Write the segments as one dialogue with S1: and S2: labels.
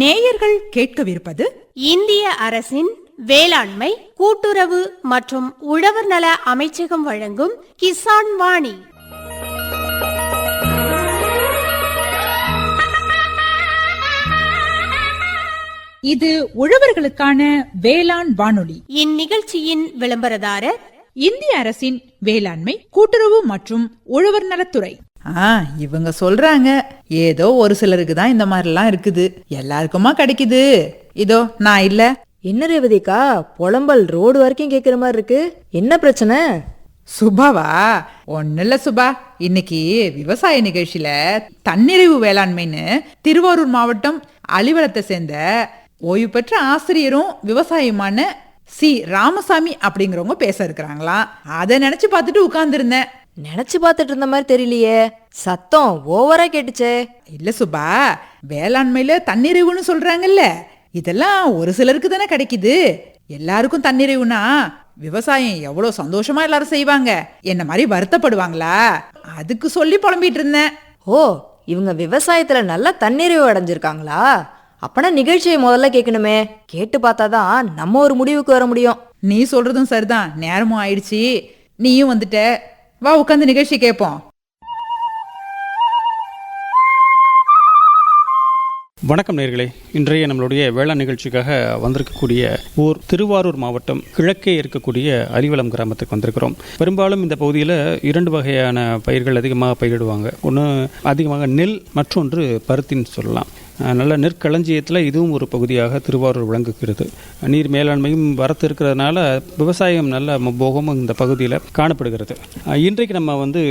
S1: நேயர்கள் கேட்கவிருப்பது
S2: இந்திய அரசின் வேளாண்மை கூட்டுறவு மற்றும் உழவர் நல அமைச்சகம் வழங்கும் கிசான் வாணி.
S1: இது உழவர்களுக்கான வேளாண் வானொலி.
S2: இந்நிகழ்ச்சியின் விளம்பரதாரர்
S1: இந்திய அரசின் வேளாண்மை கூட்டுறவு மற்றும் உழவர் நலத்துறை.
S3: ஆ இவங்க சொல்றாங்க. ஏதோ ஒரு சிலருக்கு தான் இந்த மாதிரிலாம் இருக்குது. எல்லாருக்குமா கிடைக்குது. இதோ நான் இல்ல.
S4: என்ன ரேவதிக்கா புலம்பல் ரோடு வரைக்கும் கேக்குற மாதிரி இருக்கு. என்ன பிரச்சனை?
S3: சுபாவா? ஒன்னும் இல்ல சுபா. இன்னைக்கு விவசாய நிகழ்ச்சியில தன்னிறைவு வேளாண்மைன்னு திருவாரூர் மாவட்டம் அலிவலத்தை சேர்ந்த ஓய்வு பெற்ற ஆசிரியரும் விவசாயியுமான சி. ராமசாமி அப்படிங்கிறவங்க பேச இருக்கிறாங்களாம். அதை நினைச்சு பார்த்துட்டு உட்கார்ந்துருந்தேன்.
S4: நினைச்சு பார்த்துட்டு இருந்த மாதிரி தெரியலையே. சத்தம் ஓவரா கேட்டுச்சே.
S3: இல்ல சுபா வேளாண்மையில தன்னிறைவுன்னு சொல்றாங்கல்ல. இதெல்லாம் ஒரு சிலருக்கு தானே கிடைக்குது. எல்லாருக்கும் தன்னிறைவுனா விவசாயம் எவ்வளவு சந்தோஷமா எல்லாரும் செய்வாங்க. என்ன மாதிரி வருத்தப்படுவாங்களா? அதுக்கு சொல்லி புலம்பிட்டு இருந்தேன்.
S4: ஓ இவங்க விவசாயத்துல நல்லா தன்னிறைவு அடைஞ்சிருக்காங்களா? அப்பனா நிகழ்ச்சியை முதல்ல கேட்கணுமே. கேட்டு பார்த்தாதான் நம்ம ஒரு முடிவுக்கு வர முடியும்.
S3: நீ சொல்றதும் சரிதான். நேரமும் ஆயிடுச்சு. நீயும் வந்துட்ட. வா உட்காந்து நிகழ்ச்சி கேட்போம்.
S5: வணக்கம் நேர்களே. இன்றைய நம்மளுடைய வேளாண் நிகழ்ச்சிக்காக வந்திருக்கக்கூடிய ஊர் திருவாரூர் மாவட்டம் கிழக்கே இருக்கக்கூடிய அரிவலம் கிராமத்துக்கு வந்திருக்கிறோம். பெரும்பாலும் இந்த பகுதியில் இரண்டு வகையான பயிர்கள் அதிகமாக பயிரிடுவாங்க. ஒன்று அதிகமாக நெல் மற்றொன்று பருத்தின்னு சொல்லலாம். நல்ல நெற்களஞ்சியத்தில் இதுவும் ஒரு பகுதியாக திருவாரூர் விளங்குகிறது. நீர் மேலாண்மையும் வரத்து இருக்கிறதுனால விவசாயம் நல்ல போகமும் இந்த பகுதியில் காணப்படுகிறது. இன்றைக்கு நம்ம வந்து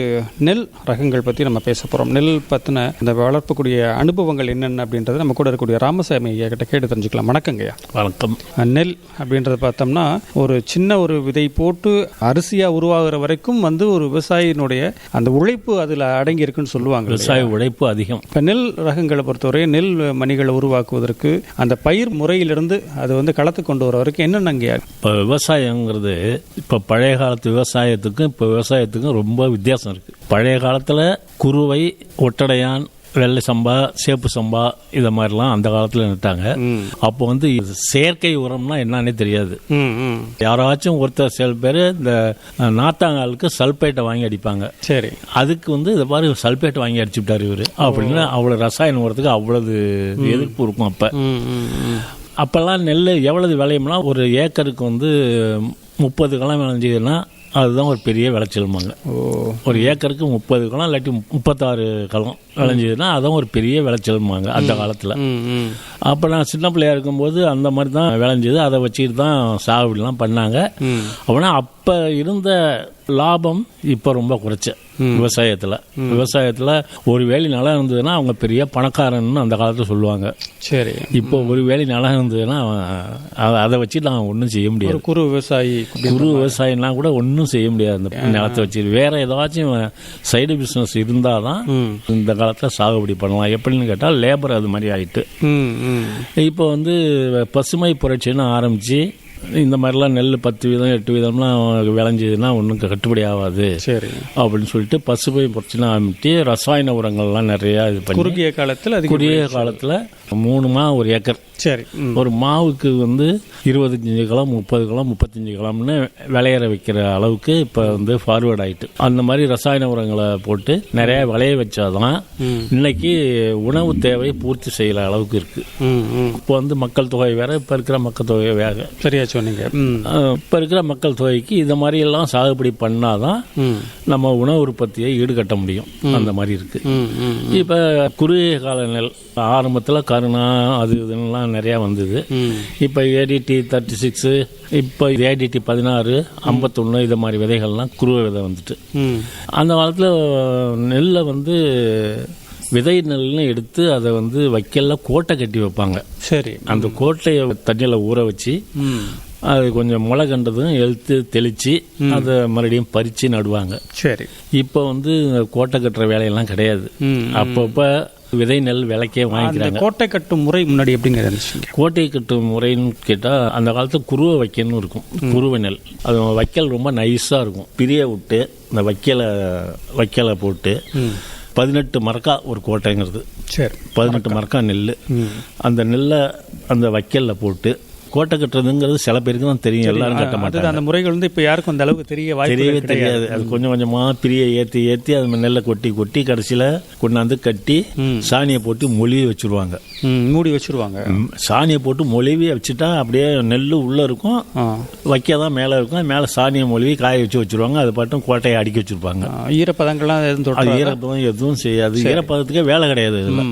S5: நெல் ரகங்கள் பற்றி நம்ம பேச போகிறோம் நெல் பற்றின இந்த வளர்ப்பக்கூடிய அனுபவங்கள் என்னென்ன அப்படின்றத நம்ம கூட இருக்கக்கூடிய ராமசாமி ஐயா கிட்ட கேட்டு தெரிஞ்சுக்கலாம். வணக்கங்கய்யா
S6: வணக்கம்.
S5: நெல் அப்படின்றத பார்த்தோம்னா ஒரு சின்ன ஒரு விதை போட்டு அரிசியாக உருவாகிற வரைக்கும் வந்து ஒரு விவசாயினுடைய அந்த உழைப்பு அதில் அடங்கி இருக்குன்னு சொல்லுவாங்க?
S6: விவசாய உழைப்பு அதிகம்.
S5: இப்போ நெல் ரகங்களை பொறுத்தவரை நெல் மணிகளை உருவாக்குவதற்கு அந்த பயிர் முறையிலிருந்து அது வந்து களத்துக்கு கொண்டு வர வரைக்கும் என்னென்ன
S6: இப்போ விவசாயங்கிறது இப்போ பழைய காலத்து விவசாயத்துக்கும் இப்போ விவசாயத்துக்கும் ரொம்ப வித்தியாசம் இருக்குது பழைய காலத்தில் குருவை ஒட்டடையான் வெள்ளை சம்பா சேப்பு சம்பா இத மாதிரிலாம் அந்த காலத்தில் நட்டாங்க அப்போ வந்து இது செயற்கை உரம்னா என்னன்னே தெரியாது. யாராச்சும் ஒருத்தர் சில பேர் இந்த நாத்தாங்காலுக்கு சல்பேட்டை வாங்கி அடிப்பாங்க.
S5: சரி.
S6: அதுக்கு வந்து இந்த மாதிரி சல்பேட் வாங்கி அடிச்சு விட்டாரு இவரு. அப்படின்னு அவ்வளவு ரசாயன உரத்துக்கு அவ்வளவு எதிர்ப்பு இருக்கும் அப்ப. அப்பெல்லாம் நெல் எவ்வளவு விளையும்னா ஒரு ஏக்கருக்கு வந்து முப்பது களம் விளைஞ்சதுன்னா அதுதான் ஒரு பெரிய விளைச்சலுமாங்க ஒரு ஏக்கருக்கு முப்பது களம் இல்லாட்டி முப்பத்தாறு களம் விளைஞ்சதுன்னா அதான் ஒரு பெரிய விளைச்சலுமாங்க அந்த காலத்தில். அப்போ நான் சின்ன பிள்ளையா இருக்கும்போது அந்த மாதிரி தான் விளைஞ்சது. அதை வச்சுட்டு தான் சாகுபடிலாம் பண்ணாங்க. அப்படின்னா அப்போ இருந்த லாபம் இப்போ ரொம்ப குறைச்ச விவசாயத்தில். விவசாயத்தில் ஒரு வேலி நிலம் இருந்ததுன்னா அவங்க பெரிய பணக்காரன்னு அந்த காலத்தில் சொல்லுவாங்க.
S5: சரி.
S6: இப்போ ஒரு வேலி நிலம் இருந்ததுன்னா அவன் அதை வச்சு நான் ஒன்றும் செய்ய முடியாது.
S5: குறு விவசாயி
S6: குறு விவசாயம்னா கூட ஒன்றும் செய்ய முடியாது அந்த நிலத்தை வச்சு வேற ஏதாச்சும் சைடு பிஸ்னஸ் இருந்தால் தான் இந்த காலத்தில் சாகுபடி பண்ணலாம். எப்படின்னு கேட்டால் லேபர் அது மாதிரி ஆயிட்டு. இப்போ வந்து பசுமை புரட்சின்னு ஆரம்பிச்சு இந்த மாதிரிலாம் நெல் பத்து வீதம் எட்டு வீதம்லாம் விளைஞ்சதுன்னா ஒன்றும் கட்டுப்படி ஆகாது.
S5: சரி.
S6: அப்படின்னு சொல்லிட்டு பசுமை புரட்சின்னு ஆரம்பிச்சு ரசாயன உரங்கள்லாம் நிறைய இது பண்ணி
S5: குறுகிய காலத்தில் அது
S6: குறுகிய காலத்தில் மூணு மா ஒரு ஏக்கர்.
S5: சரி.
S6: ஒரு மாவுக்கு வந்து இருபத்தஞ்சு கிலோ முப்பது கிலோ முப்பத்தஞ்சு கிலோம்னு விளையிற வைக்கிற அளவுக்கு இப்போ வந்து ஃபார்வேர்ட் ஆயிட்டு. அந்த மாதிரி ரசாயன உரங்களை போட்டு நிறைய விளைய வச்சாதான் இன்னைக்கு உணவு தேவை பூர்த்தி செய்யற அளவுக்கு இருக்கு.
S5: ம், ம்.
S6: இப்போ வந்து மக்கள் தொகை வேற இப்போ இருக்கிற மக்கள் தொகை வேற.
S5: சரியா சொன்னீங்க.
S6: இப்போ இருக்கிற மக்கள் தொகைக்கு இந்த மாதிரி எல்லாம் சாகுபடி பண்ணாதான் நம்ம உணவு உற்பத்தியை ஈடுகட்ட முடியும். அந்த மாதிரி இருக்கு. இப்ப குறுகிய கால நெல் ஆரம்பத்துல கருணா அது இதுலாம் நிறைய வந்தது. இப்ப ஏடிடி தேர்ட்டி சிக்ஸ் இப்ப ஏடிடி பதினாறு ஐம்பத்தொன்னு இது மாதிரி விதைகள்லாம் குருவ விதை வந்துட்டு. அந்த காலத்துல நெல்லை வந்து விதை நெல்னு எடுத்து அதை வந்து வைக்கல கோட்டை கட்டி வைப்பாங்க.
S5: சரி.
S6: அந்த கோட்டையை தண்ணியில் ஊற வச்சு அது கொஞ்சம் முளை கண்டதும் எழுத்து தெளிச்சு அதை மறுபடியும் பறிச்சு நடுவாங்க.
S5: சரி.
S6: இப்போ வந்து கோட்டை கட்டுற வேலையெல்லாம் கிடையாது. அப்பப்ப விதை நெல் விலைக்கே வாங்கிக்கிறாங்க.
S5: கோட்டை கட்டும் முறை முன்னாடி எப்படிங்க
S6: கோட்டை கட்டும் முறைன்னு கேட்டா அந்த காலத்துல குருவை வைக்கல்னு இருக்கும். குருவை நெல். அது வைக்கல் ரொம்ப நைஸா இருக்கும். பிரிய விட்டு இந்த வைக்கலை வைக்கலை போட்டு பதினெட்டு மரக்கா ஒரு கோட்டைங்கிறது.
S5: சரி.
S6: பதினெட்டு மரக்கா. நெல் அந்த நெல்லை அந்த வைக்கல்ல போட்டு கோட்டை கட்டுறதுங்கிறது சில பேருக்கு தான் தெரியும். எல்லாரும் கட்ட மாட்டாங்க.
S5: அந்த முறைகள் வந்து இப்ப யாருக்கும் அந்த அளவுக்கு தெரிய
S6: தெரியவே தெரியாது. அது கொஞ்சம் கொஞ்சமா பிரிய ஏத்தி ஏத்தி அது நெல்லை கொட்டி கொட்டி கடைசியில கொண்டாந்து கட்டி சாணியை போட்டு மொழிவி வச்சிருவாங்க.
S5: மூடி வச்சிருவாங்க.
S6: சாணியை போட்டு மொழிவி வச்சுட்டா அப்படியே நெல் உள்ள இருக்கும். வைக்க தான் மேலே இருக்கும். மேலே சாணியை மொழிவி காய வச்சு வச்சிருவாங்க. அது பாட்டும் கோட்டையை அடுக்கி வச்சிருப்பாங்க.
S5: ஈரப்பதங்கள்லாம் எதுவும்
S6: அது ஈரப்பதம் எதுவும் செய்யாது. ஈரப்பதத்துக்கே வேலை கிடையாது இதுல.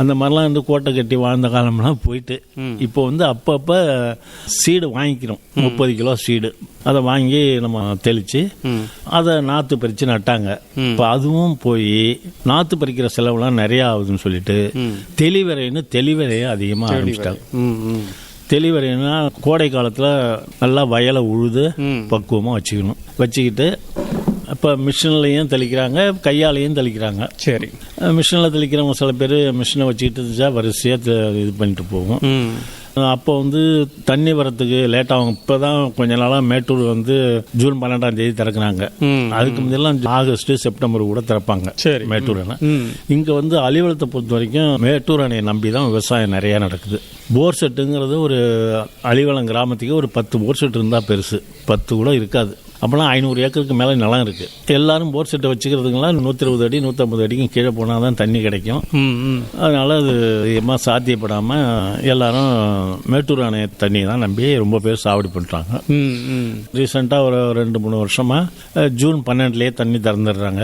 S6: அந்த மாதிரிலாம் வந்து கோட்டை கட்டி வாழ்ந்த காலம்லாம் போயிட்டு இப்போ வந்து அப்பப்ப சீடு வாங்கிக்கிறோம். முப்பது கிலோ சீடு. அதை வாங்கி நம்ம தெளிச்சு அதை நாத்து பறிச்சு நட்டாங்க. இப்போ அதுவும் போய் நாத்து பறிக்கிற செலவுலாம் நிறைய ஆகுதுன்னு சொல்லிட்டு தெளிவரைன்னு தெளிவரையை அதிகமா ஆரம்பிச்சிட்டாங்க. தெளிவரைன்னா கோடை காலத்துல நல்லா வயலை உழுது பக்குவமா வச்சுக்கணும். வச்சுக்கிட்டு இப்போ மிஷின்லையும் தெளிக்கிறாங்க கையாலையும் தெளிக்கிறாங்க.
S5: சரி.
S6: மிஷினில் தெளிக்கிறவங்க சில பேர் மிஷினை வச்சுக்கிட்டு இருந்துச்சா வரிசையாக இது பண்ணிட்டு போகும். அப்போ வந்து தண்ணி வரத்துக்கு லேட் ஆகும் இப்போ தான் கொஞ்ச நாளாக மேட்டூர் வந்து ஜூன் பன்னெண்டாம் தேதி திறக்குறாங்க. அதுக்கு முன்னெல்லாம் ஆகஸ்ட் செப்டம்பர் கூட திறப்பாங்க
S5: சரி.
S6: மேட்டூர் அணை. இங்கே வந்து அலிவலத்தை பொறுத்த வரைக்கும் மேட்டூர் அணையை நம்பி தான் விவசாயம் நிறையா நடக்குது போர் செட்டுங்கிறது ஒரு அலிவலம் கிராமத்துக்கு ஒரு பத்து போர் செட் இருந்தால் பெருசு பத்து கூட இருக்காது அப்போலாம் ஐநூறு ஏக்கருக்கு மேலே நிலம் இருக்கு. எல்லாரும் போர் செட்டை வச்சுக்கிறதுங்களாம் நூற்றி இருபது அடி நூற்றம்பது அடிக்கும் கீழே போனால் தான் தண்ணி கிடைக்கும். அதனால அது அதிகமாக சாத்தியப்படாமல் எல்லாரும் மேட்டூர் அணை தண்ணி தான் நம்பி ரொம்ப பேர் சாவடி பண்ணுறாங்க. ரீசெண்டாக ஒரு ரெண்டு மூணு வருஷமாக ஜூன் பன்னெண்டுலேயே தண்ணி திறந்துடுறாங்க.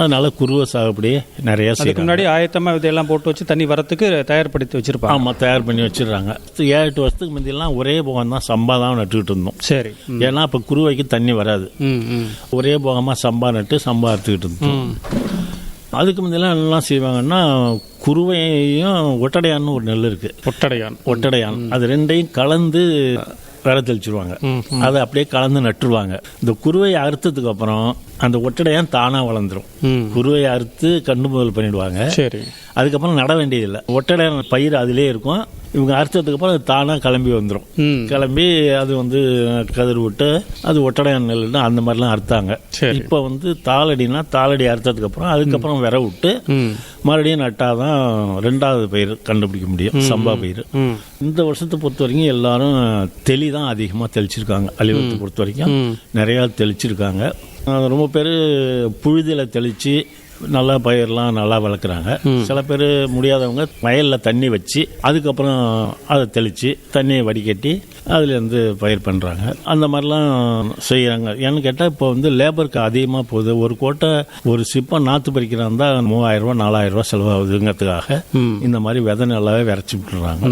S6: அதனால குருவை சாகுபடி நிறைய
S5: அதுக்கு முன்னாடி ஆயத்தமா இதெல்லாம் போட்டு வச்சு தண்ணி வரத்துக்கு தயார்படுத்தி வச்சிருப்பாங்க.
S6: ஆமாம் தயார் பண்ணி வச்சிடுறாங்க. ஏழு எட்டு வருஷத்துக்கு முந்தியெல்லாம் ஒரே போகம் தான் சம்பா தான் நட்டுக்கிட்டு இருந்தோம்.
S5: சரி.
S6: ஏன்னா அப்போ குருவைக்கு தண்ணி வராது. ஒரே போகமாக சம்பா நட்டு சம்பா அறுத்துக்கிட்டு இருந்தோம் அதுக்கு முந்தியெல்லாம் என்னெல்லாம் செய்வாங்கன்னா குருவையும் ஒட்டடையான்னு ஒரு நெல் இருக்கு.
S5: ஒட்டடையான்.
S6: ஒட்டடையான். அது ரெண்டையும் கலந்து விர தெளிச்சிருவாங்க அதை அப்படியே கலந்து நட்டுருவாங்க. இந்த குருவையை அறுத்ததுக்கு அப்புறம் அந்த ஒட்டடையான் தானா வளர்ந்துரும்.
S5: ம்.
S6: குருவையை அறுத்து கண்டு முதல் பண்ணிடுவாங்க.
S5: சரி.
S6: அதுக்கப்புறம் நட வேண்டியதில்லை. ஒட்டடையான் பயிர் அதிலே இருக்கும். இவங்க அறுத்ததுக்கு அப்புறம் அது தானா கிளம்பி வந்துடும். கிளம்பி அது வந்து கதிர் விட்டு அது ஒட்டடையான் நெல்லுன்னு அந்த மாதிரிலாம் அறுத்தாங்க. இப்போ வந்து தாளடினா தாளடி அறுத்ததுக்கு அப்புறம் அதுக்கப்புறம் விர விட்டு. மறுபடியும் நட்டாதான் ரெண்டாவது பயிர் கண்டுபிடிக்க முடியும். சம்பா பயிர். இந்த வருஷத்தை பொறுத்த வரைக்கும் எல்லாரும் தெளி தான் அதிகமாக தெளிச்சிருக்காங்க அலிவத்தை பொறுத்த வரைக்கும் நிறையா தெளிச்சிருக்காங்க. ரொம்ப பேர் புழுதியில் தெளித்து நல்லா பயிரெலாம் நல்லா வளர்க்குறாங்க. சில பேர் முடியாதவங்க வயலில் தண்ணி வச்சு அதுக்கப்புறம் அதை தெளித்து தண்ணியை வடிகட்டி அதுலேருந்து பயிர் பண்ணுறாங்க அந்த மாதிரிலாம் செய்கிறாங்க ஏன்னு கேட்டால் இப்போ வந்து லேபருக்கு அதிகமாக போகுது. ஒரு கோட்டை ஒரு சிப்பம் நாற்று பறிக்கிறாந்தா மூவாயிரம் ரூபா நாலாயிரம் ரூபா செலவாகுதுங்கிறதுக்காக இந்த மாதிரி விதை நல்லாவே விரைச்சி விட்டுறாங்க.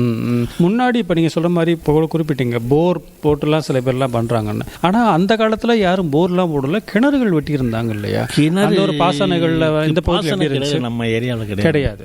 S5: முன்னாடி இப்ப நீங்க சொல்ற மாதிரி இப்போ குறிப்பிட்டீங்க. போர் போட்டுலாம் சில பேர்லாம் பண்றாங்கன்னு. ஆனா அந்த காலத்துல யாரும் போர்லாம் போடல. கிணறுகள் வெட்டி இருந்தாங்க இல்லையா?
S6: கிணறு
S5: அந்த ஒரு பாசனைகள்ல இந்த
S6: பாசன நம்ம ஏரியாவில் கிடையாது.
S5: கிடையாது.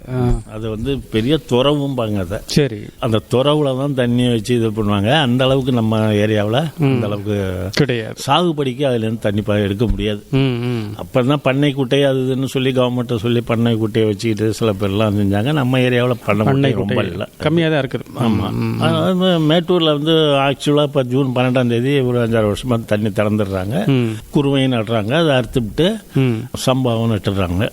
S6: அது வந்து பெரிய துறவும் பாங்க அதை.
S5: சரி.
S6: அந்த துறவுல தான் தண்ணி வச்சு இது பண்ணுவாங்க. அந்த அளவுக்கு நம்ம ஏரியாவில் அந்த அளவுக்கு
S5: கிடையாது.
S6: சாகுபடிக்கு அதுல இருந்து தண்ணி ப- எடுக்க முடியாது.
S5: ம்.
S6: அப்பதான் பண்ணை குட்டை அது இதுன்னு சொல்லி கவர்மெண்ட்டை சொல்லி பண்ணை குட்டையை வச்சுக்கிட்டு சில பேர்லாம் செஞ்சாங்க. நம்ம ஏரியாவில் பண்ணை குட்டை ரொம்ப இல்லை.
S5: கம்மியா தான் இருக்குது.
S6: ஆமா. அதாவது மேட்டூர்ல வந்து ஆக்சுவலா இப்ப ஜூன் பன்னெண்டாம் தேதி ஒரு அஞ்சாறு வருஷமா தண்ணி திறந்துடுறாங்க. குருவையும் நடுறாங்க அதை அறுத்துவிட்டு
S5: ம்.
S6: சம்பாவும் நட்டுறாங்க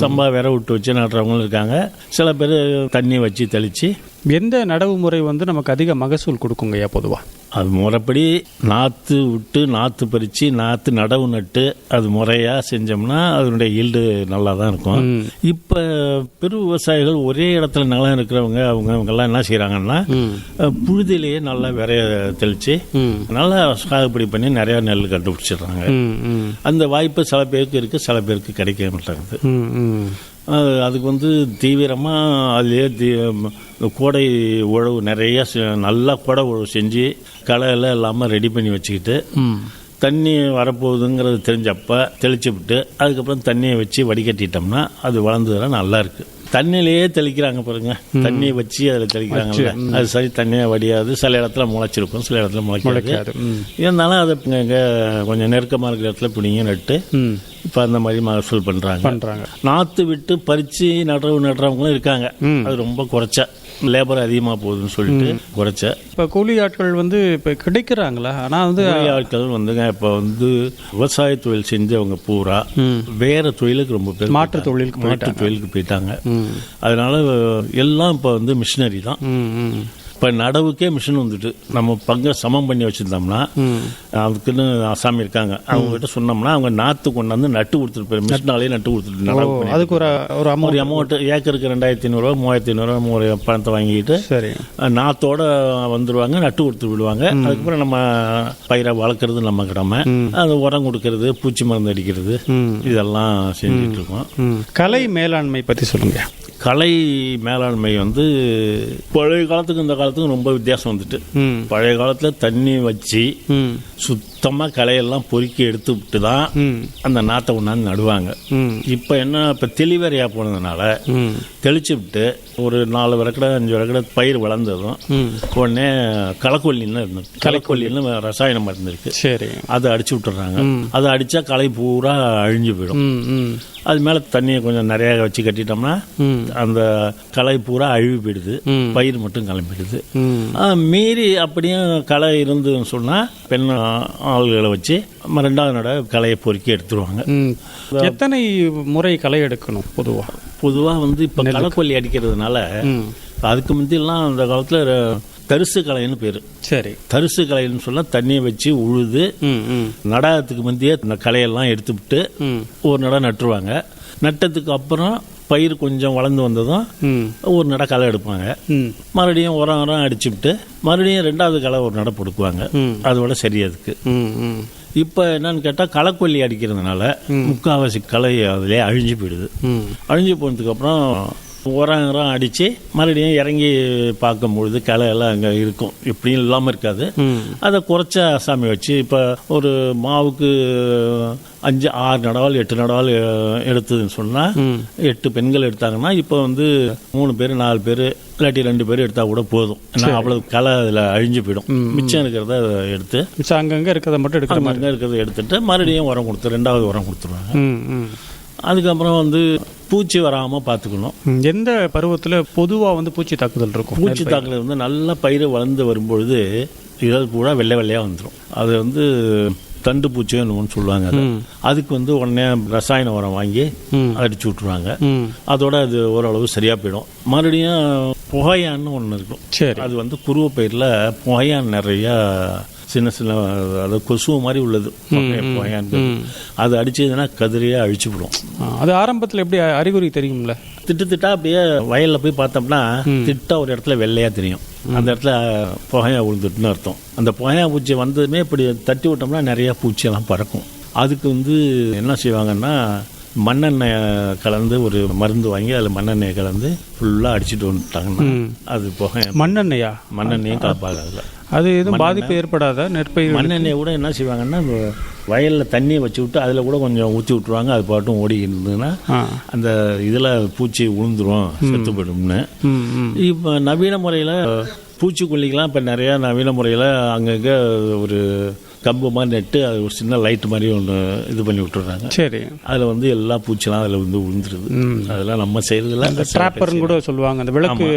S6: சம்பா விர விட்டு வச்சு நடுறவங்களும் இருக்காங்க. சில பேர் தண்ணி வச்சு தெளிச்சு
S5: எந்த நடவு முறை வந்து நமக்கு அதிக மகசூல் கொடுக்குங்கய்யா பொதுவா?
S6: அது முறைப்படி நாற்று விட்டு நாற்று பறித்து நாற்று நடவு நட்டு அது முறையாக செஞ்சோம்னா அதனுடைய ஈல்டு நல்லா தான் இருக்கும் இப்போ பெரு விவசாயிகள் ஒரே இடத்துல நிலம் இருக்கிறவங்க அவங்க அவங்கெல்லாம் என்ன செய்கிறாங்கன்னா புழுதியிலேயே நல்லா விரைய தெளித்து நல்லா சாகுபடி பண்ணி நிறையா நெல் கண்டுபிடிச்சிடுறாங்க. அந்த வாய்ப்பு சில பேருக்கு இருக்குது சில பேருக்கு கிடைக்க மாட்டேங்குது. அதுக்கு வந்து தீவிரமாக அதுலேயே தீ கோடை உழவு நிறைய நல்லா கோடை உழவு செஞ்சு களை எல்லாம் இல்லாமல் ரெடி பண்ணி வச்சுக்கிட்டு தண்ணி வரப்போகுதுங்கிறது தெரிஞ்சப்ப தெளிச்சு விட்டு அதுக்கப்புறம் தண்ணியை வச்சு வடிகட்டிட்டோம்னா அது வளர்ந்ததுன்னா நல்லா தண்ணியிலேயே தெளிக்கிறாங்க பாருங்க. தண்ணியை வச்சு அதில் தெளிக்கிறாங்கல்ல அது சரி தண்ணியாக வடியாது. சில இடத்துல முளைச்சிருக்கும் சில இடத்துல முளைக்காது. இருந்தாலும் அது கொஞ்சம் நெருக்கமாக இருக்கிற இடத்துல பிடிங்க நட்டு இப்போ அந்த மாதிரி மகசூல் பண்ணுறாங்க
S5: பண்றாங்க.
S6: நாத்து விட்டு பறிச்சு நடுறவு நடுறவங்களும் இருக்காங்க. அது ரொம்ப குறைச்சா. லேபர் அதிகமாக போகுதுன்னு சொல்லிட்டு குறைச்சேன்
S5: இப்போ கூலி ஆட்கள் வந்து இப்போ கிடைக்கிறாங்களா? ஆனால் வந்து
S6: கூலி ஆட்கள் வந்துங்க இப்போ வந்து விவசாய தொழில் செஞ்சவங்க பூரா வேற தொழிலுக்கு ரொம்ப பேர் போயிட்டாங்க.
S5: தொழிலுக்கு
S6: மாற்றுத் தொழிலுக்கு போயிட்டாங்க. அதனால எல்லாம் இப்போ வந்து மிஷினரி தான். இப்போ நடவுக்கே மிஷின் வந்துட்டு நம்ம பங்கை சமம் பண்ணி வச்சிருந்தோம்னா அதுக்குன்னு அசாமி இருக்காங்க. அவங்க கிட்ட சொன்னோம்னா அவங்க நாற்று கொண்டாந்து நட்டு கொடுத்துட்டு போய் மிஷினாலே நட்டு கொடுத்துட்டு நடவு
S5: அதுக்கு ஒரு ஒரு அமௌண்ட்
S6: அமௌண்ட் ஏக்கருக்கு ரெண்டாயிரத்தி ஐநூறுரூவா மூவாயிரத்தி ஐநூறுரூவா ஒரு பணத்தை வாங்கிட்டு
S5: சரி.
S6: நாத்தோட வந்துருவாங்க நட்டு கொடுத்து விடுவாங்க அதுக்கப்புறம் நம்ம பயிரை வளர்க்குறது நம்ம கடமை. அது உரம் கொடுக்கறது பூச்சி மருந்து அடிக்கிறது இதெல்லாம் செஞ்சுட்டு இருக்கோம்.
S5: கலை மேலாண்மை பற்றி சொல்லுங்க.
S6: கலை மேலாண்மை வந்து பழைய காலத்துக்கு இந்த காலத்துக்கும் ரொம்ப வித்தியாசம் வந்துட்டு. பழைய காலத்தில் தண்ணி வச்சு
S5: ம்.
S6: சுத்தமாக களையெல்லாம் பொறுக்கி எடுத்து விட்டு தான் அந்த நாற்றை கொண்டாந்து நடுவாங்க. இப்போ என்ன இப்போ தெளிவரையாக போனதுனால தெளிச்சு விட்டு ஒரு நாலு விளக்கடை அஞ்சு விளக்கடை பயிர் வளர்ந்ததும் உடனே களைக்கொல்லின்னு இருந்தது. களைக்கொல்லின்னு ரசாயன மருந்து இருக்கு
S5: சரி.
S6: அதை அடிச்சு விட்டுறாங்க. அதை அடிச்சா களை பூரா அழிஞ்சு போயிடும். அது மேல தண்ணியை கொஞ்சம் நிறைய வச்சு கட்டிட்டோம்னா. அந்த களை பூரா அழிவு போயிடுது. பயிர் மட்டும் கிளம்பிடுது. மீறி அப்படியே களை இருந்துன்னு சொன்னா பெண் ஆள்களை வச்சு ரெண்டாவது நடை களையை பொறுக்கி எடுத்துருவாங்க.
S5: எத்தனை முறை களை எடுக்கணும் பொதுவாக
S6: பொதுவாக வந்து இப்போ களைக்கொல்லி அடிக்கிறதுனால அதுக்கு முந்தியெல்லாம் அந்த காலத்தில் தரிசு களைன்னு பேர்.
S5: சரி.
S6: தரிசு களைன்னு சொன்னா தண்ணியை வச்சு உழுது நடாதத்துக்கு முந்தையே இந்த களையெல்லாம் எடுத்து விட்டு
S5: ம்.
S6: ஒரு நடை நட்டுருவாங்க. நட்டதுக்கு அப்புறம் பயிர் கொஞ்சம் வளர்ந்து வந்ததும் ஒரு நடை களை எடுப்பாங்க. மறுபடியும் உரம் உரம் அடிச்சு விட்டு மறுபடியும் ரெண்டாவது களை ஒரு நடை கொடுக்குவாங்க. அதோட சரியதுக்கு இப்போ என்னன்னு கேட்டால் களைக்கொல்லி அடிக்கிறதுனால முக்காவாசி களை அதிலே அழிஞ்சு போயிடுது. அழிஞ்சு போனதுக்கு அப்புறம் உரம் உரம் அடித்து மறுபடியும் இறங்கி பார்க்கும்பொழுது களை எல்லாம் அங்கே இருக்கும். இப்படியும் இல்லாமல் இருக்காது. அதை குறைச்ச அசாமி வச்சு இப்போ ஒரு மாவுக்கு அஞ்சு ஆறு நடவால் எட்டு நடவால் எடுத்ததுன்னு சொன்னால். எட்டு பெண்கள் எடுத்தாங்கன்னா இப்போ வந்து மூணு பேர் நாலு பேர் இல்லாட்டி ரெண்டு பேர் எடுத்தால் கூட போதும். ஏன்னா அவ்வளவு களை அதில் அழிஞ்சு போயிடும். மிச்சம் இருக்கிறத எடுத்து
S5: மிச்சம் அங்கங்கே இருக்கிறத மட்டும் எடுக்கிற மாதிரி.
S6: இருக்கிறத எடுத்துட்டு மறுபடியும் உரம் கொடுத்து ரெண்டாவது உரம் கொடுத்துருவாங்க. அதுக்கப்புறம் வந்து பூச்சி வராமல் பார்த்துக்கணும்.
S5: எந்த பருவத்தில் பொதுவாக வந்து பூச்சி தாக்குதல் இருக்கும்?
S6: பூச்சி தாக்குதல் வந்து நல்ல பயிர் வளர்ந்து வரும்பொழுது இதழ் பூரா வெள்ளை வெள்ளையாக வந்துடும் அது வந்து தண்டு பூச்சி ஒன்று சொல்லுவாங்க அதை. அதுக்கு வந்து உடனே ரசாயன உரம் வாங்கி. அடிச்சு விட்ருவாங்க
S5: ம்.
S6: அதோட அது ஓரளவு சரியாக போயிடும். மறுபடியும் புகையான்னு ஒன்று இருக்கும்.
S5: சரி.
S6: அது வந்து குருவ பயிரில் புகையான் நிறையா சின்ன சின்ன அதாவது கொசு மாதிரி உள்ளது. அது அடிச்சதுன்னா கதிரியாக அழிச்சு விடும்.
S5: ஆ, அது ஆரம்பத்தில் எப்படி அறிகுறி தெரியும்ல?
S6: திட்டு திட்டா அப்படியே வயல்ல போய் பார்த்தோம்னா திட்டா ஒரு இடத்துல வெள்ளையா தெரியும். அந்த இடத்துல புகையா விழுந்துட்டுன்னு அர்த்தம். அந்த புகையா பூச்சி வந்ததுமே இப்படி தட்டி விட்டோம்னா நிறைய பூச்சியெல்லாம் பறக்கும். அதுக்கு வந்து என்ன செய்வாங்கன்னா மண்ணெண்ணெய் கலந்து ஒரு மருந்து வாங்கி அதில் மண்ணெண்ணெய் கலந்து ஃபுல்லாக அடிச்சுட்டு வந்துட்டாங்கன்னா அது புகை
S5: மண்ணெண்ணெயா?
S6: மண்ணெண்ணெயும் கலப்பாங்க அதில்.
S5: அது எதுவும் பாதிப்பு ஏற்படாதா? நெற்பயிர்
S6: மண்ணெண்ணெய் கூட என்ன செய்வாங்கன்னா வயலில் தண்ணியை வச்சு விட்டு அதில் கூட கொஞ்சம் ஊற்றி விட்ருவாங்க அது பாட்டும் ஓடி இருந்ததுன்னா அந்த இதில் பூச்சி விழுந்துரும் செத்து போயிடும்னு
S5: ம் ம்.
S6: இப்போ நவீன முறையில் பூச்சிக்கொல்லிக்கெல்லாம் இப்போ நிறையா நவீன முறையில் அங்கங்கே ஒரு கம்பு மாதிரி நட்டு அது ஒரு சின்ன லைட் மாதிரி ஒன்று இது பண்ணி விட்டுறாங்க.
S5: சரி.
S6: அதில் வந்து எல்லா பூச்சிலாம் அதில் வந்து விழுந்துருது அதெல்லாம் நம்ம செய்யறதுல
S5: அந்த ட்ராப்பர்னு கூட சொல்லுவாங்க. அந்த விளக்கு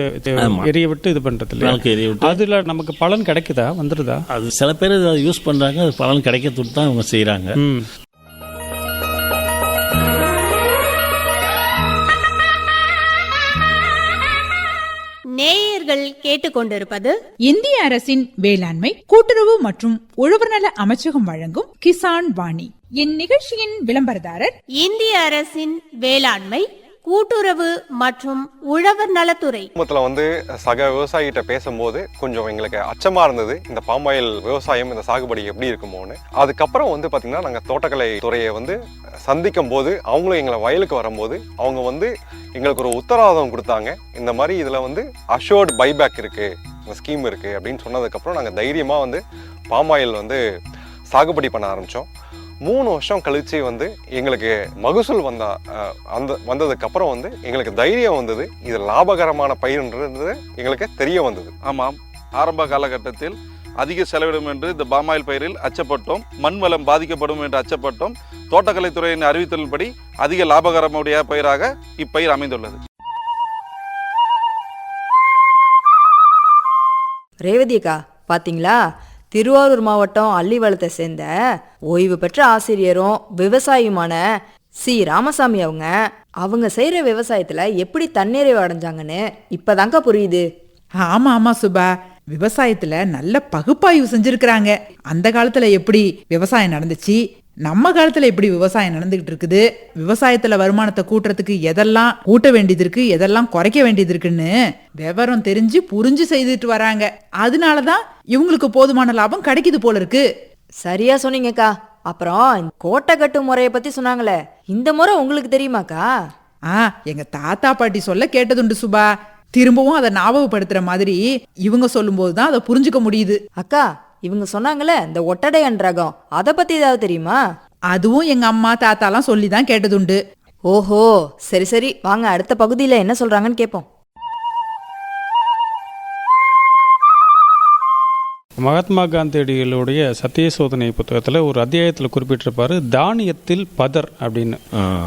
S5: எரிய விட்டு இது இல்லையா
S6: விளக்கு எரிய விட்டு
S5: அதுல நமக்கு பலன் கிடைக்குதா? வந்துருதா?
S6: அது சில பேர் அதை யூஸ் பண்ணுறாங்க அது பலன் கிடைக்கிறதுக்கு தான் அவங்க செய்கிறாங்க
S5: ம்
S2: நேயர்கள் கேட்டுக்கொண்டிருப்பது
S1: இந்திய அரசின் வேளாண்மை கூட்டுறவு மற்றும் உழவர் நல அமைச்சகம் வழங்கும் கிசான் வாணி. இந்நிகழ்ச்சியின் விளம்பரதாரர்
S2: இந்திய அரசின் வேளாண்மை கூட்டுறவு மற்றும் உழவர் நலத்துறை.
S7: குடும்பத்தில் வந்து சக விவசாயிகிட்ட பேசும்போது கொஞ்சம் எங்களுக்கு அச்சமா இருந்தது. இந்த பாமாயில் விவசாயம் இந்த சாகுபடி எப்படி இருக்குமோன்னு. அதுக்கப்புறம் வந்து பார்த்தீங்கன்னா நாங்கள் தோட்டக்கலை துறையை வந்து சந்திக்கும் போது அவங்களும் எங்களை வயலுக்கு வரும்போது அவங்க வந்து எங்களுக்கு ஒரு உத்தரவாதம் கொடுத்தாங்க. இந்த மாதிரி இதில் வந்து அஷோர்டு பைபேக் இருக்கு இந்த ஸ்கீம் இருக்கு அப்படின்னு சொன்னதுக்கப்புறம் நாங்கள் தைரியமாக வந்து பாமாயில் வந்து சாகுபடி பண்ண ஆரம்பித்தோம் மூணு வருஷம் கழிச்சு வந்து எங்களுக்கு மகசூல் வந்த அந்த வந்ததுக்கு அப்புறம் வந்து எங்களுக்கு தைரியம் வந்தது. இது லாபகரமான பயிர்ன்றது எங்களுக்கு தெரிய வந்தது.
S8: ஆமாம். ஆரம்ப காலகட்டத்தில் அதிக செலவிடும் என்று இந்த பாமாயில் பயிரில் அச்சப்பட்டோம். மண் வளம் பாதிக்கப்படும் என்று அச்சப்பட்டோம். தோட்டக்கலைத்துறையின் அறிவித்தலின்படி அதிக லாபகரமுடைய பயிராக இப்பயிர் அமைந்துள்ளது.
S4: ரேவதி அக்கா பாத்தீங்களா? திருவாரூர் மாவட்டம் அள்ளிவளத்தை சேர்ந்த ஓய்வு பெற்ற ஆசிரியரும் விவசாயியுமான சி. ராமசாமி அவங்க. அவங்க செய்கிற விவசாயத்தில் எப்படி தன்னிறைவு அடைஞ்சாங்கன்னு இப்பதாங்க புரியுது.
S3: ஆமாம் ஆமாம் சுபா. விவசாயத்தில் நல்ல பகுப்பாய்வு செஞ்சுருக்கிறாங்க. அந்த காலத்தில் எப்படி விவசாயம் நடந்துச்சு? நம்ம காலத்துல எப்படி விவசாயம் நடந்துகிட்டு இருக்குது? விவசாயத்துல வருமானத்தை கூட்டுறதுக்கு எதெல்லாம் கூட்ட வேண்டியது இருக்கு? எதெல்லாம் குறைக்க வேண்டியது இருக்குன்னு விவரம் தெரிஞ்சு புரிஞ்சு செய்துட்டு வராங்க. அதனாலதான் இவங்களுக்கு போதுமான லாபம் கிடைக்குது போல இருக்கு.
S4: சரியா சொன்னீங்கக்கா. அப்புறம் கோட்டை கட்டு முறையை பத்தி சொன்னாங்களே. இந்த முறை உங்களுக்கு தெரியுமாக்கா?
S3: ஆ எங்க தாத்தா பாட்டி சொல்ல கேட்டதுண்டு சுபா. திரும்பவும் அதை ஞாபகப்படுத்துற மாதிரி இவங்க சொல்லும்போது தான் அதை புரிஞ்சுக்க முடியுது.
S4: அக்கா இவங்க சொன்னாங்களே இந்த ஒட்டடையன் ரகம். அதை பத்தி ஏதாவது தெரியுமா?
S3: அதுவும் எங்க அம்மா தாத்தாலாம் சொல்லி தான் கேட்டதுண்டு.
S4: ஓஹோ சரி சரி. வாங்க அடுத்த பகுதியில என்ன சொல்றாங்கன்னு கேட்போம்
S5: மகாத்மா காந்தியடிகளுடைய சத்திய சோதனை புத்தகத்தில் ஒரு அத்தியாயத்தில் குறிப்பிட்டிருப்பாரு தானியத்தில் பதர் அப்படின்னு.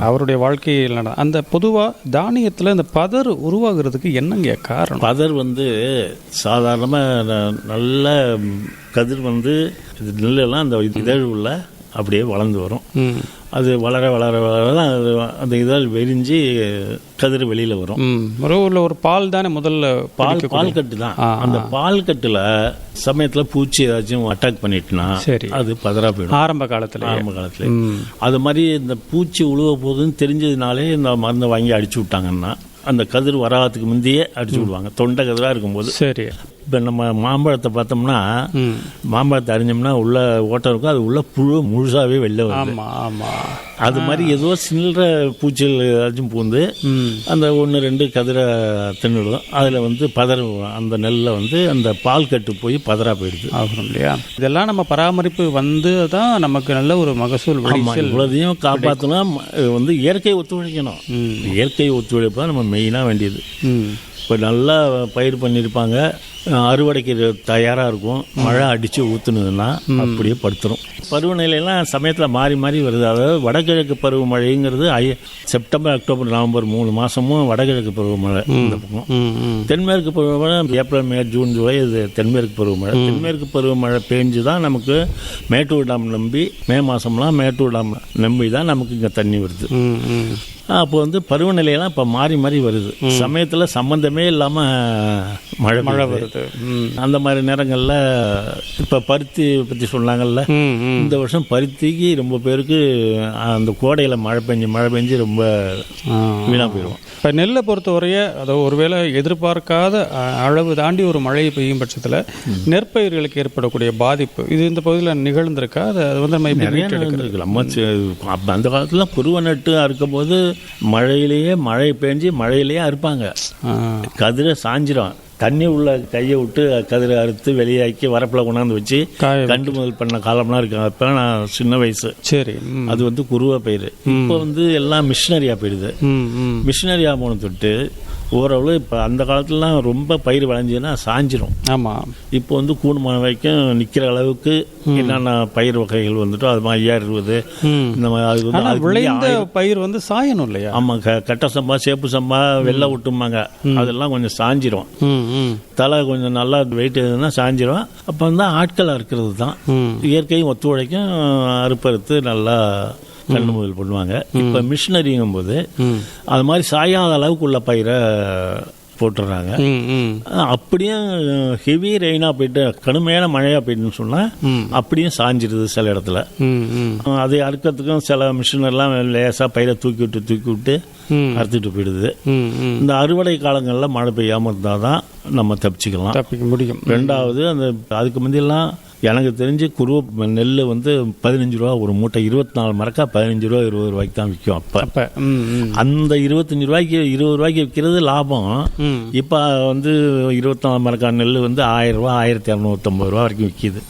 S5: அவருடைய வாழ்க்கையில் நட அந்த பொதுவாக தானியத்தில் இந்த பதர் உருவாகிறதுக்கு என்னங்க காரணம்?
S6: பதர் வந்து சாதாரணமாக நல்ல கதிர் வந்து நெல்லெல்லாம் அந்த இதழ் உள்ள அப்படியே வளர்ந்து வரும். அது வளர வளர வளர தான் அது அந்த இதழ் வெறிஞ்சு கதிர் வெளியில் வரும்.
S5: ஒரு ஊரில் ஒரு பால் தானே முதல்ல
S6: பால் பால் கட்டு தான். அந்த பால் கட்டுல சமயத்துல பூச்சி ஏதாச்சும் அட்டாக் பண்ணிட்டுனா
S5: சரி.
S6: அது பதறா போயிடும்.
S5: ஆரம்ப காலத்தில்
S6: ஆரம்ப காலத்துல. அது மாதிரி இந்த பூச்சி உழுவ போகுதுன்னு தெரிஞ்சதுனாலே இந்த மருந்தை வாங்கி அடிச்சு விட்டாங்கன்னா அந்த கதிர் வராதுக்கு முந்தையே அடிச்சு விடுவாங்க. தொண்டை கதிராக இருக்கும்போது.
S5: சரி.
S6: இப்போ நம்ம மாம்பழத்தை பார்த்தோம்னா மாம்பழத்தை அறிஞ்சோம்னா உள்ள ஓட்டம் இருக்கும். அது உள்ள புழு முழுசாவே வெளில வருது.
S5: ஆமா ஆமா.
S6: அது மாதிரி ஏதோ சில்லற பூச்சிகள் ஏதாச்சும் பூந்து அந்த ஒன்று ரெண்டு கதிரை தின்னுடும். அதில் வந்து பதற அந்த நெல்லில் வந்து அந்த பால் கட்டு போய் பதறா போயிடுது.
S5: ஆகணும் இல்லையா? இதெல்லாம் நம்ம பராமரிப்பு வந்து தான் நமக்கு நல்ல ஒரு மகசூல்
S6: ஆமாம் இவ்வளோதையும் காப்பாற்றணும் வந்து இயற்கை ஒத்துழைக்கணும். இயற்கை ஒத்துழைப்பு தான் நம்ம மெயினாக வேண்டியது. இப்போ நல்லா பயிர் பண்ணியிருப்பாங்க அறுவடைக்கு தயாராக இருக்கும். மழை அடித்து ஊற்றுனதுன்னா அப்படியே படுத்துரும். பருவநிலையெல்லாம் சமயத்தில் மாறி மாறி வருது. அதாவது வடகிழக்கு பருவமழைங்கிறது ஐ செப்டம்பர் அக்டோபர் நவம்பர் மூணு மாதமும் வடகிழக்கு பருவமழை இந்த பக்கம். தென்மேற்கு பருவமழை ஏப்ரல் மே ஜூன் ஜூலை இது தென்மேற்கு பருவமழை. தென்மேற்கு பருவமழை பேஞ்சு தான் நமக்கு மேட்டூர் டேம் நம்பி மே மாதம்லாம் மேட்டூர் டேம் நம்பி தான் நமக்கு இங்கே தண்ணி வருது. அப்போ வந்து பருவநிலையெல்லாம் இப்போ மாறி மாறி வருது. சமயத்தில் சம்மந்தமே இல்லாமல் மழை
S5: மழை. வருது.
S6: அந்த மாதிரி நேரங்களில் இப்போ பருத்தி பற்றி சொன்னாங்கல்ல இந்த வருஷம் பருத்திக்கு ரொம்ப பேருக்கு அந்த கோடையில் மழை பெஞ்சு மழை பெஞ்சு ரொம்ப வீணாக போயிடும்
S5: இப்போ நெல்லை பொறுத்தவரைய அதை ஒருவேளை எதிர்பார்க்காத அளவு தாண்டி ஒரு மழை பெய்யும் பட்சத்தில் நெற்பயிர்களுக்கு ஏற்படக்கூடிய பாதிப்பு இது இந்த பகுதியில் நிகழ்ந்திருக்கா? அது வந்து நம்ம
S6: நிறைய நம்ம அந்த காலத்துல குருவ நட்டு அறுக்கும்போது மழையிலேயே மழை பெஞ்சு மழையிலேயே அறுப்பாங்க. கதிரை சாஞ்சிரும். தண்ணி உள்ள கையை விட்டு கதிரை அறுத்து வெளியாக்கி வரப்பில் கொண்டாந்து வச்சு கண்டு முதல் பண்ண காலம்லாம் இருக்கு அப்போ நான் சின்ன வயசு.
S5: சரி
S6: அது வந்து குருவ பயிர் இப்போ வந்து எல்லாம் மிஷினரியா போயிடுது. மிஷினரியா போன தொட்டு ஓரளவு இப்போ அந்த காலத்துலலாம் ரொம்ப பயிர் விளைஞ்சுன்னா சாஞ்சிரும்.
S5: ஆமாம்
S6: இப்போ வந்து கூடுமான வரைக்கும் நிற்கிற அளவுக்கு என்னென்ன பயிர் வகைகள் வந்துட்டோ அது மாதிரி ஐயா இருபது. இந்த மாதிரி அது வந்து
S5: விளைந்த பயிர் வந்து சாயணும் இல்லையா?
S6: ஆமாம் க கட்ட சம்பா சேப்பு சம்பா வெள்ளை விட்டுமாங்க அதெல்லாம் கொஞ்சம் சாஞ்சிரும். தலை கொஞ்சம் நல்லா வெயிட் எதுனா சாஞ்சிரும். அப்போ வந்து ஆட்கள் அறுக்கிறது தான். இயற்கையும் ஒத்துழைக்கும் அறுப்பறுத்து நல்லா கண்ணு முதல் பண்ணுவாங்க இப்போ மிஷினரிங்கும் போது அது மாதிரி சாயாத அளவுக்கு உள்ள பயிரை போட்டுடுறாங்க
S5: ம் ம்.
S6: அப்படியே ஹெவி ரெயினாக போயிட்டு கடுமையான மழையாக போயிட்டுன்னு சொன்னால் அப்படியும் சாஞ்சிருது சில இடத்துல. அதை அறுக்கிறதுக்கும் சில மிஷினர்லாம் லேசாக பயிரை தூக்கி விட்டு தூக்கி விட்டு. அறுத்துட்டு போயிடுது. இந்த அறுவடை காலங்களில் மழை பெய்யாமல் இருந்தால் தான் நம்ம தப்பிச்சுக்கலாம்.
S5: முடியும்.
S6: ரெண்டாவது அந்த அதுக்கு முந்தியெல்லாம் எனக்கு தெரிஞ்சு குருவ நெல் வந்து பதினஞ்சு ரூபா ஒரு மூட்டை இருபத்தி நாலு மரக்கா பதினஞ்சு ரூபா இருபது ரூபாய்க்கு தான் விற்கும் அப்போ. அந்த இருபத்தஞ்சு ரூபாய்க்கு இருபது ரூபாய்க்கு விற்கிறது லாபம். இப்போ வந்து இருபத்தி நாலு மரக்கா நெல் வந்து ஆயிரம் ரூபா ஆயிரத்தி இரநூத்தம்பது ரூபா வரைக்கும் விற்கிது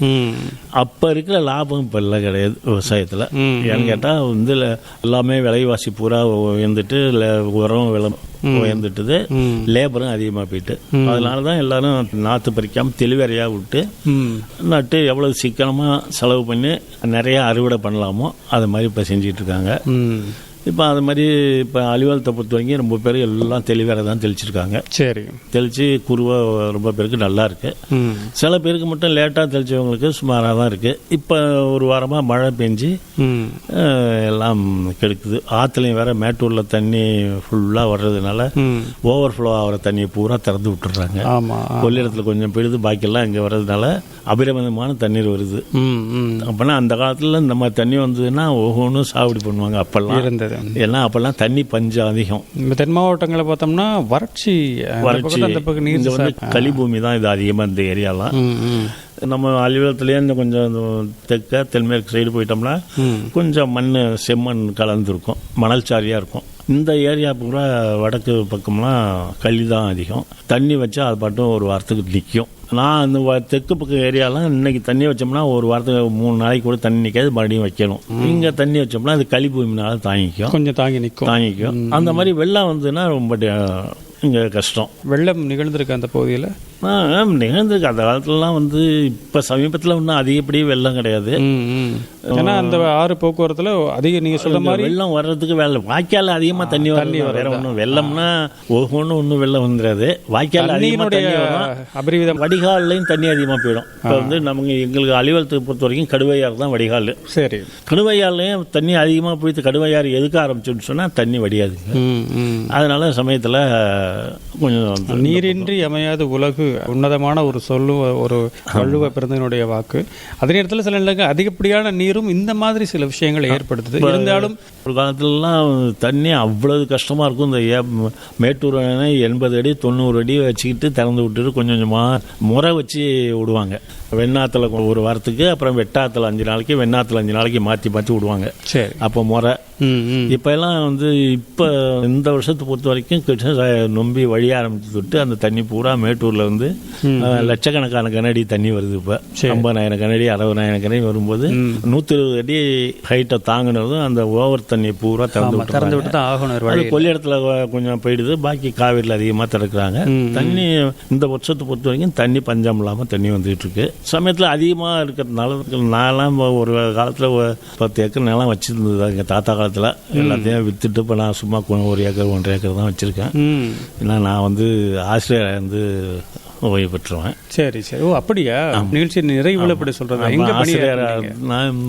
S6: அப்போ இருக்கிற லாபம் இப்போ இல்லை கிடையாது விவசாயத்தில். ஏன்னு கேட்டால் வந்து எல்லாமே விலைவாசி பூரா உயர்ந்துட்டு ல- உரம் விலை உயர்ந்துட்டுது. லேபரும் அதிகமாக போயிட்டு. அதனால தான் எல்லாரும் நாற்று பறிக்காமல் தெளிவறையாக விட்டு நட்டு எவ்வளவு சிக்கனமாக செலவு பண்ணி நிறைய அறுவடை பண்ணலாமோ அது மாதிரி இப்போ செஞ்சிட்டு இருக்காங்க.
S5: ம்.
S6: இப்போ அது மாதிரி இப்போ அலுவலகத்தை பொறுத்த வரைக்கும் ரொம்ப பேர் எல்லாம் தெளிவாக தான் தெளிச்சிருக்காங்க.
S5: சரி.
S6: தெளித்து குருவை ரொம்ப பேருக்கு நல்லா இருக்கு.
S5: ம்.
S6: சில பேருக்கு மட்டும் லேட்டாக தெளிச்சவங்களுக்கு சுமாராக தான் இருக்குது இப்போ ஒரு வாரமாக மழை பெஞ்சு எல்லாம் கெடுக்குது. ஆற்றுலையும் வேற மேட்டூரில் தண்ணி ஃபுல்லாக வர்றதுனால ஓவர் ஃப்ளோ ஆகிற தண்ணியை பூரா திறந்து விட்டுறாங்க. கொள்ளிடத்தில் கொஞ்சம் பெய்யுது பாக்கியெல்லாம் இங்கே வர்றதுனால அபிரமிதமான தண்ணீர் வருது. அப்போனா அந்த காலத்தில் இந்த மாதிரி தண்ணி வந்ததுன்னா ஒவ்வொன்றும் சாகுபடி பண்ணுவாங்க அப்போல்லாம்.
S5: இருந்தது.
S6: ஏன்னா அப்போல்லாம் தண்ணி பஞ்சம் அதிகம்.
S5: இந்த தென் மாவட்டங்களை பார்த்தோம்னா வறட்சி
S6: வறட்சி
S5: அந்த பக்கம் நீர்
S6: வந்து களிபூமி தான் இது அதிகமாக இந்த ஏரியாலாம். நம்ம அலுவலகத்துலேயே இந்த கொஞ்சம் தெற்க தென்மேற்கு சைடு போயிட்டோம்னா கொஞ்சம் மண் செம்மண் கலந்துருக்கும். மணல் சாரியாக இருக்கும். இந்த ஏரியா பூரா வடக்கு பக்கம்லாம் களி தான் அதிகம். தண்ணி வச்சா அது பாட்டும் ஒரு வாரத்துக்கு நிற்கும் நான் அந்த தெற்கு பக்கம் ஏரியாலாம் இன்னைக்கு தண்ணி வச்சோம்னா ஒரு வாரத்துக்கு மூணு நாளைக்கு கூட தண்ணி நிற்காது மறுபடியும் வைக்கணும். இங்கே தண்ணி வச்சோம்னா அது களி பூமினால தாங்கிக்கும்.
S5: கொஞ்சம் தாங்கி நிற்கும்
S6: தாங்கிக்கும். அந்த மாதிரி வெள்ளம் வந்ததுன்னா ரொம்ப இங்கே கஷ்டம்.
S5: வெள்ளம் நிகழ்ந்திருக்கு அந்த பகுதியில்?
S6: நிகழ்ந்திருக்கு. அந்த காலத்துலலாம் வந்து இப்போ சமீபத்தில் ஒன்றும் அதிகப்படி வெள்ளம் கிடையாது.
S5: ஏன்னா அந்த ஆறு போக்குவரத்துல அதிக நீங்க சொல்ற
S6: இந்த
S5: மாதிரி
S6: வெள்ளம் வர்றதுக்கு வேலை வாய்க்கால் அதிகமாக தண்ணி
S5: தண்ணி
S6: வேற. ஒன்றும் வெள்ளம்னா ஒவ்வொன்றும் ஒன்றும் வெள்ளம் வந்துடாது வாய்க்கால் அதிகமாக
S5: தண்ணீருடைய
S6: தண்ணி வரும்.
S5: அபரிவிதம்.
S6: வடிகால்லையும் தண்ணி அதிகமாக போயிடும். இப்போ வந்து நமக்கு எங்களுக்கு அலுவலகத்தை பொறுத்த வரைக்கும் கடுவையாறு தான் வடிகால்.
S5: சரி.
S6: கடுவையார்லையும் தண்ணி அதிகமாக போய் கடுவையாறு எதுக்க ஆரம்பிச்சுன்னு சொன்னால் தண்ணி வடியாதுங்க. அதனால சமயத்தில் கொஞ்சம்
S5: நீரின்றி அமையாத உலகு உன்னதமான ஒரு சொல்லு ஒரு வள்ளுவ பிறந்தனுடைய வாக்கு. அதே நேரத்தில் சில நிலங்கள் அதிகப்படியான நீரும் இந்த மாதிரி சில விஷயங்களை ஏற்படுத்துது. இருந்தாலும்
S6: ஒரு காலத்துலலாம் தண்ணி அவ்வளவு கஷ்டமாக இருக்கும். இந்த ஏ- மேட்டூர் எண்பது அடி தொண்ணூறு அடி வச்சுக்கிட்டு திறந்து விட்டுட்டு கொஞ்சம் கொஞ்சமாக முறை வச்சு விடுவாங்க. வெண்ணாத்துல ஒரு வாரத்துக்கு அப்புறம் வெட்டாத்துல அஞ்சு நாளைக்கு வெண்ணாத்துல அஞ்சு நாளைக்கு மாற்றி மாற்றி விடுவாங்க.
S5: சரி.
S6: அப்போ முறை. இப்போ எல்லாம் வந்து இப்போ இந்த வருஷத்தை பொறுத்த வரைக்கும் கிட்ட நொம்பி வழிய ஆரம்பிச்சு தொட்டு அந்த தண்ணி பூரா மேட்டூரில் வந்து லட்சக்கணக்கான கனடி தண்ணி வருது இப்போ. ஐம்பதாயிரம் கனடி அறுபதாயிரம் கனடி வரும்போது நூற்றி இருபது அடி ஹைட்டை தாங்கினதும் அந்த ஓவர் தண்ணி பூரா திறந்து
S5: திறந்து விட்டு. தான் ஆகணும் வழி
S6: கொள்ளிடத்துல கொஞ்சம் போயிடுது. பாக்கி காவிரியில் அதிகமாக திறக்கிறாங்க தண்ணி இந்த வருஷத்தை பொறுத்த வரைக்கும் தண்ணி பஞ்சம் இல்லாமல் தண்ணி வந்துகிட்டு இருக்கு. சமயத்தில் அதிகமாக இருக்கிறதுனால நான்லாம் ஒரு காலத்தில் பத்து ஏக்கர் நிலம் வச்சிருந்தது. எங்கள் தாத்தா காலத்தில் எல்லாத்தையும் வித்துட்டு இப்போ நான் சும்மா ஒரு ஏக்கர் ஒன்றரை ஏக்கர் தான் வச்சிருக்கேன். ஏன்னா நான் வந்து ஆசிரியர் வந்து ஓய்வு பெற்றுவேன்.
S5: சரி சரி. ஓ அப்படியா? நிகழ்ச்சி நிறைவுல இப்படி சொல்றது? எங்க
S6: ஆசிரியர்
S5: பணியாற்றீங்க
S6: நான்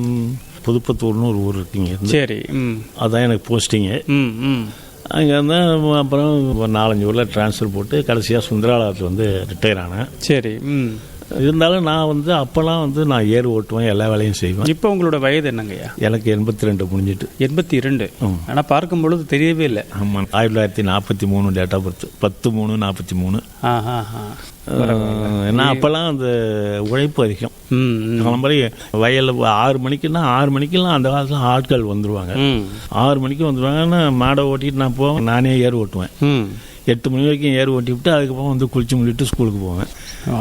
S6: புதுப்பத்தூர்னு ஒரு ஊர் இருக்குங்க.
S5: சரி
S6: அதான் எனக்கு போஸ்டிங்கு. அங்கே வந்து அப்புறம் ஒரு நாலஞ்சு ஊரில் ட்ரான்ஸ்ஃபர் போட்டு கடைசியாக சுந்தராலயத்தில் வந்து ரிட்டையர் ஆனேன்.
S5: சரி ம்.
S6: இருந்தாலும் நான் வந்து அப்போல்லாம் வந்து நான் ஏர் ஓட்டுவேன் எல்லா வேலையும் செய்வேன்.
S5: இப்போ உங்களோட வயது என்னங்கய்யா?
S6: எனக்கு எண்பத்தி ரெண்டு முடிஞ்சிட்டு
S5: எண்பத்தி இரண்டு ஆனா பார்க்கும் பொழுது தெரியவே இல்லை.
S6: ஆமாம் ஆயிரத்தி தொள்ளாயிரத்தி நாற்பத்தி மூணு டேட் ஆஃப் பர்த் பத்து மூணு நாற்பத்தி மூணு. ஏன்னா அப்போல்லாம் அந்த உழைப்பு அதிகம். அந்த மாதிரி வயலில் ஆறு மணிக்குன்னா ஆறு மணிக்கெல்லாம் அந்த காலத்தில் ஆட்கள் வந்துருவாங்க.
S5: ம்.
S6: ஆறு மணிக்கு வந்துருவாங்கன்னா மாடை ஓட்டிட்டு நான் போவேன் நானே ஏர் ஓட்டுவேன். எட்டு மணி வரைக்கும் ஏர் ஓட்டி விட்டு அதுக்கப்புறம் வந்து குளிச்சு முடிட்டு ஸ்கூலுக்கு போவேன்.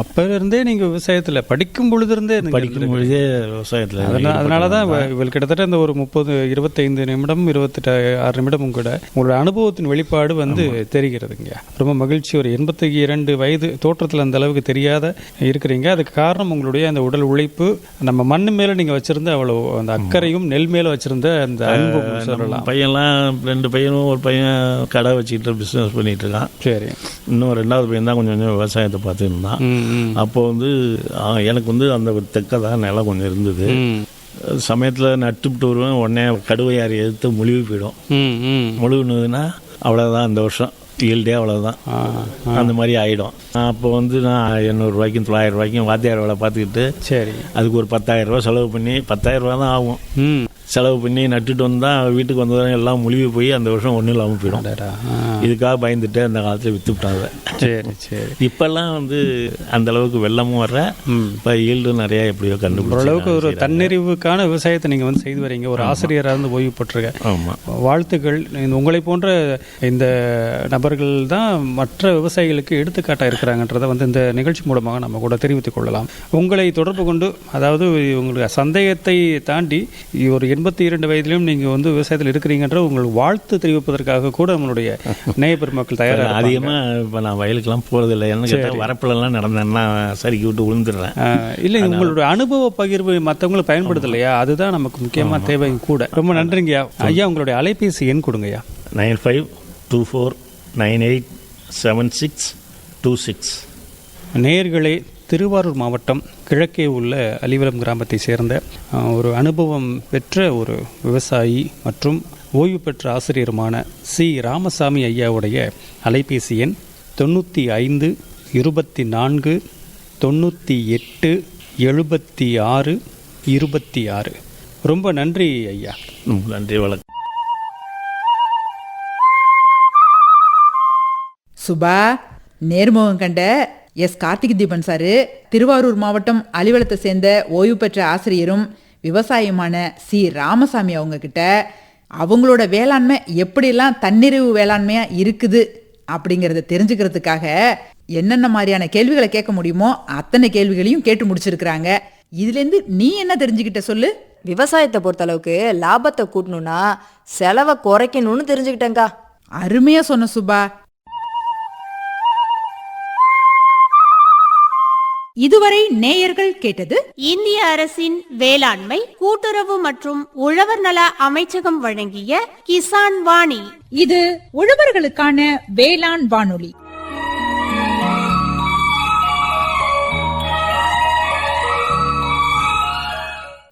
S5: அப்ப இருந்தே நீங்க விவசாயத்துல படிக்கும் பொழுது இருந்தே நீங்க
S6: படிக்கும் பொழுதே விவசாயத்தில்
S5: அதனால அதனால தான் இவள் கிட்டத்தட்ட இந்த ஒரு முப்பது இருபத்தைந்து நிமிடம் இருபத்தெட்டு ஆறு நிமிடம் கூட உங்களோட அனுபவத்தின் வெளிப்பாடு வந்து தெரிகிறதுங்க. ரொம்ப மகிழ்ச்சி. ஒரு எண்பத்தி இரண்டு வயது தோற்றத்தில் அந்த அளவுக்கு தெரியாத இருக்கிறீங்க. அதுக்கு காரணம் உங்களுடைய அந்த உடல் உழைப்பு நம்ம மண்ணு மேல நீங்க வச்சிருந்த அவ்வளவு அந்த அக்கறையும் நெல் மேல வச்சிருந்த அந்த அன்பும் சொல்லலாம்.
S6: பையன்லாம் ரெண்டு பையனும் ஒரு பையன் கடை வச்சுக்கிட்டு பிஸ்னஸ் பண்ணிட்டு இருக்கான்
S5: சரி.
S6: இன்னும் ரெண்டாவது பையன் தான் கொஞ்சம் கொஞ்சம் விவசாயத்தை
S5: ம்
S6: அப்போ வந்து எனக்கு வந்து அந்த தெற்கதான் நிலம் கொஞ்சம் இருந்தது. சமயத்தில் நட்டுவிட்டு வருவேன். உடனே கடுவையாரி எதிர்த்து முழுவி போயிடும்.
S5: ம் ம்.
S6: முழுகுனதுன்னா அவ்வளோதான் இந்த வருஷம். ஈல்டே அவ்வளோதான் அந்த மாதிரி ஆகிடும் அப்போ வந்து நான் எண்ணூறுரூவாய்க்கும் தொள்ளாயிரம் ரூபாய்க்கும் வாத்தியார் வேலை பார்த்துக்கிட்டு
S5: சரி.
S6: அதுக்கு ஒரு பத்தாயிரம் ரூபாய் செலவு பண்ணி பத்தாயிரம் ரூபா தான் ஆகும். செலவு பண்ணி நட்டுட்டு வந்தால் வீட்டுக்கு வந்ததும் எல்லாம் முழுகி போய் அந்த வருஷம் ஒன்றும் இல்லாமல் போயிடும். இதுக்காக பயந்துட்டு அந்த காலத்தில் வித்து விட்டாங்க.
S5: சரி சரி.
S6: இப்பெல்லாம் வந்து அந்த அளவுக்கு வெள்ளமும் வர இப்போ ஈல்டும் நிறைய எப்படியோ கண்டுபிடிச்சு
S5: ஓரளவுக்கு ஒரு தன்னிறைவுக்கான விவசாயத்தை நீங்க வந்து செய்து வரீங்க. ஒரு ஆசிரியராக இருந்து ஓய்வு பெற்றிருக்க
S6: ஆமாம்
S5: வாழ்த்துக்கள். உங்களை போன்ற இந்த நபர்கள் தான் மற்ற விவசாயிகளுக்கு எடுத்துக்காட்டாக இருக்கிறாங்கன்றதை வந்து இந்த நிகழ்ச்சி மூலமாக நம்ம கூட தெரிவித்துக் கொள்ளலாம். உங்களை தொடர்பு கொண்டு அதாவது உங்களுக்கு சந்தேகத்தை தாண்டி ஒரு எண்பத்தி இரண்டு வயதிலும் நீங்க வந்து விவசாயத்தில் இருக்கிறீங்கன்ற உங்களுக்கு வாழ்த்து தெரிவிப்பதற்காக கூட நம்மளுடைய நேய பெருமக்கள் தயாராக
S6: அதிகமா இப்ப நான் வயலுக்கெல்லாம் என்ன கேட்டா வரப்புலலாம் நடந்தேன்னா சரிக்கி விட்டு விழுந்துடுறேன்.
S5: இல்லை உங்களுடைய அனுபவ பகிர்வு மற்றவங்களுக்கு பயன்படுது இல்லையா அதுதான் நமக்கு முக்கியமா தேவை கூட. ரொம்ப நன்றிங்கய்யா. ஐயா உங்களுடைய அலைபேசி எண் கொடுங்கய்யா.
S6: Nine five two four nine eight seven six two six.
S5: நேயர்களே திருவாரூர் மாவட்டம் கிழக்கே உள்ள அலிவலம் கிராமத்தை சேர்ந்த ஒரு அனுபவம் பெற்ற ஒரு விவசாயி மற்றும் ஓய்வு பெற்ற ஆசிரியருமான சி. ராமசாமி ஐயாவுடைய அலைபேசி எண் தொண்ணூற்றி ஐந்து இருபத்தி நான்கு தொண்ணூற்றி எட்டு எழுபத்தி ஆறு இருபத்தி ஆறு. ரொம்ப நன்றி ஐயா.
S6: நன்றி வணக்கம்.
S3: சுபா நேர்முகம் கண்ட எஸ் கார்த்திக் தீபன் சாரு திருவாரூர் மாவட்டம் அலிவலத்தை சேர்ந்த ஓய்வு பெற்ற ஆசிரியரும் விவசாயமான சி. ராமசாமி அவங்க கிட்ட அவங்களோட வேளாண்மை எப்படிலாம் தன்னிறைவு வேளாண்மையா இருக்குது? அப்படிங்கறத தெரிஞ்சுக்கிறதுக்காக என்னென்ன மாதிரியான கேள்விகளை கேட்க முடியுமோ அத்தனை கேள்விகளையும் கேட்டு முடிச்சிருக்கிறாங்க. இதுல இருந்து நீ என்ன தெரிஞ்சுக்கிட்ட சொல்லு?
S4: விவசாயத்தை பொறுத்தளவுக்கு லாபத்தை கூட்டணும்னா செலவை குறைக்கணும்னு தெரிஞ்சுக்கிட்டேங்க்கா
S3: அருமையா சொன்ன சுபா.
S1: இதுவரை நேயர்கள் கேட்டது
S2: இந்திய அரசின் வேளாண்மை கூட்டுறவு மற்றும் உழவர் நல அமைச்சகம் வழங்கிய கிசான் வாணி.
S1: இது உழவர்களுக்கான வேளாண் வானொலி.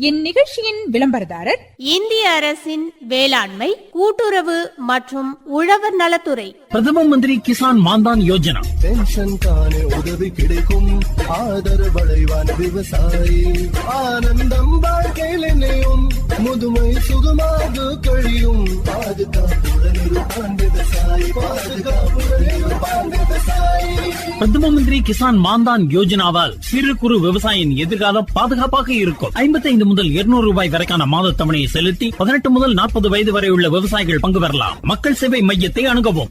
S1: இந்நிகழ்ச்சியின் விளம்பரதாரர்
S2: இந்திய அரசின் வேளாண்மை கூட்டுறவு மற்றும் உழவர் நலத்துறை.
S9: பிரதம மந்திரி கிசான் மான்தான் யோஜனா.
S10: பென்ஷன் தானே உதவி கிடைக்கும். ஆதரவடைவான விவசாயி. ஆனந்தம் வாழ்க்கையில் முதுமை சுகமாக கழியும். பாதுகாப்புடன் இருப்பான் விவசாயி. பாதுகாப்புடன் இருப்பான் விவசாயி.
S9: பிரதம மந்திரி கிசான் மான்தான் யோஜனாவால் சிறு குறு விவசாயியின் எதிர்காலம் பாதுகாப்பாக இருக்கும். ஐம்பத்தைந்து முதல் இருநூறு ரூபாய் வரைக்கான மாத தவணையை செலுத்தி பதினெட்டு முதல் நாற்பது வயது வரை உள்ள விவசாயிகள் பங்கு பெறலாம். மக்கள் சேவை மையத்தை அணுகவும்.